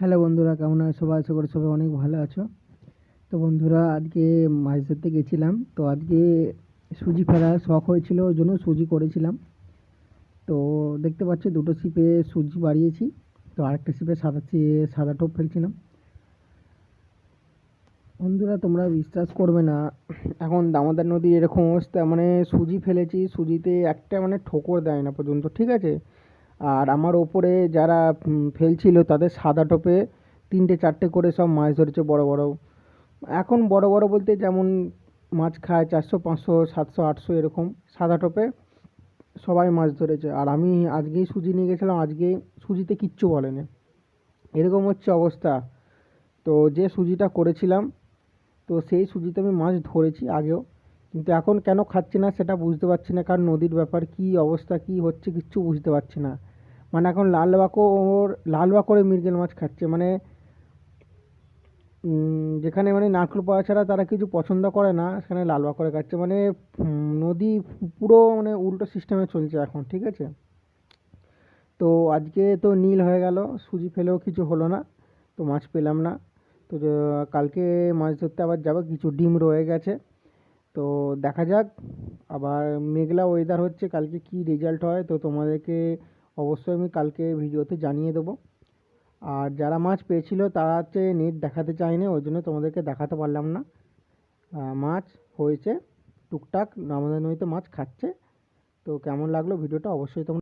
Hello বন্ধুরা, কেমন আছো? সবাই আশা করি সবাই অনেক ভালো আছো। তো বন্ধুরা, আজকে মাছ ধরতে গেছিলাম। তো আজকে সুজি ফেলার শখ হয়েছিল, ওই জন্য সুজি করেছিলাম। তো দেখতে পাচ্ছি, দুটো ছিপে সুজি বাড়িয়েছি। তো আরেকটা ছিপে সাদা সাদা টোপ ফেলছিলাম। বন্ধুরা, তোমরা বিশ্বাস করবে না, এখন দামোদর নদী এরকম অবস্থা। মানে সুজি ফেলেছি, সুজিতে একটা মানে ঠোকর দেয় না পর্যন্ত, ঠিক আছে? আর আমার ওপরে যারা ফেলছিল তাদের সাদা টোপে তিনটে চারটে করে সব মাছ ধরেছে বড় বড়। এখন বড় বড় বলতে যেমন মাছ খায় চারশো, পাঁচশো, সাতশো, আটশো এরকম সাদা টোপে সবাই মাছ ধরেছে। আর আমি আজকেই সুজি নিয়ে গেছিলাম, আজকে সুজিতে কিচ্ছু বলেনি। এরকম হচ্ছে অবস্থা। তো যে সুজিটা করেছিলাম, তো সেই সুজিতে আমি মাছ ধরেছি আগেও। কিন্তু এখন কেন খাচ্ছি না সেটা বুঝতে পারছি না, কারণ নদীর ব্যাপার, কী অবস্থা, কী হচ্ছে কিচ্ছু বুঝতে পারছি না। মানে এখন লাল বাকর লাল বাকরে মৃগেল মাছ খাচ্ছে। মানে যেখানে মানে নারকেল পাওয়া ছাড়া তারা কিছু পছন্দ করে না, সেখানে লাল বাকরে খাচ্ছে। মানে নদী পুরো মানে উল্টো সিস্টেমে চলছে এখন, ঠিক আছে? তো আজকে তো নীল হয়ে গেল, সুজি ফেলেও কিছু হলো না, তো মাছ পেলাম না। তো কালকে মাছ ধরতে আবার যাব, কিছু ডিম রয়ে গেছে। তো দেখা যাক, আবার মেঘলা ওয়েদার হচ্ছে, কালকে কি রেজাল্ট হয়, তো তোমাদেরকে অবশ্যই আমি কালকে ভিডিওতে জানিয়ে দেবো। আর যারা মাছ পেয়েছিল তারা হচ্ছে নেট দেখাতে চায়নি, ওই জন্য তোমাদেরকে দেখাতে পারলাম না। মাছ হয়েছে, টুকটাক, আমাদের নদীতে মাছ খাচ্ছে। তো কেমন লাগল ভিডিওটা অবশ্যই তোমরা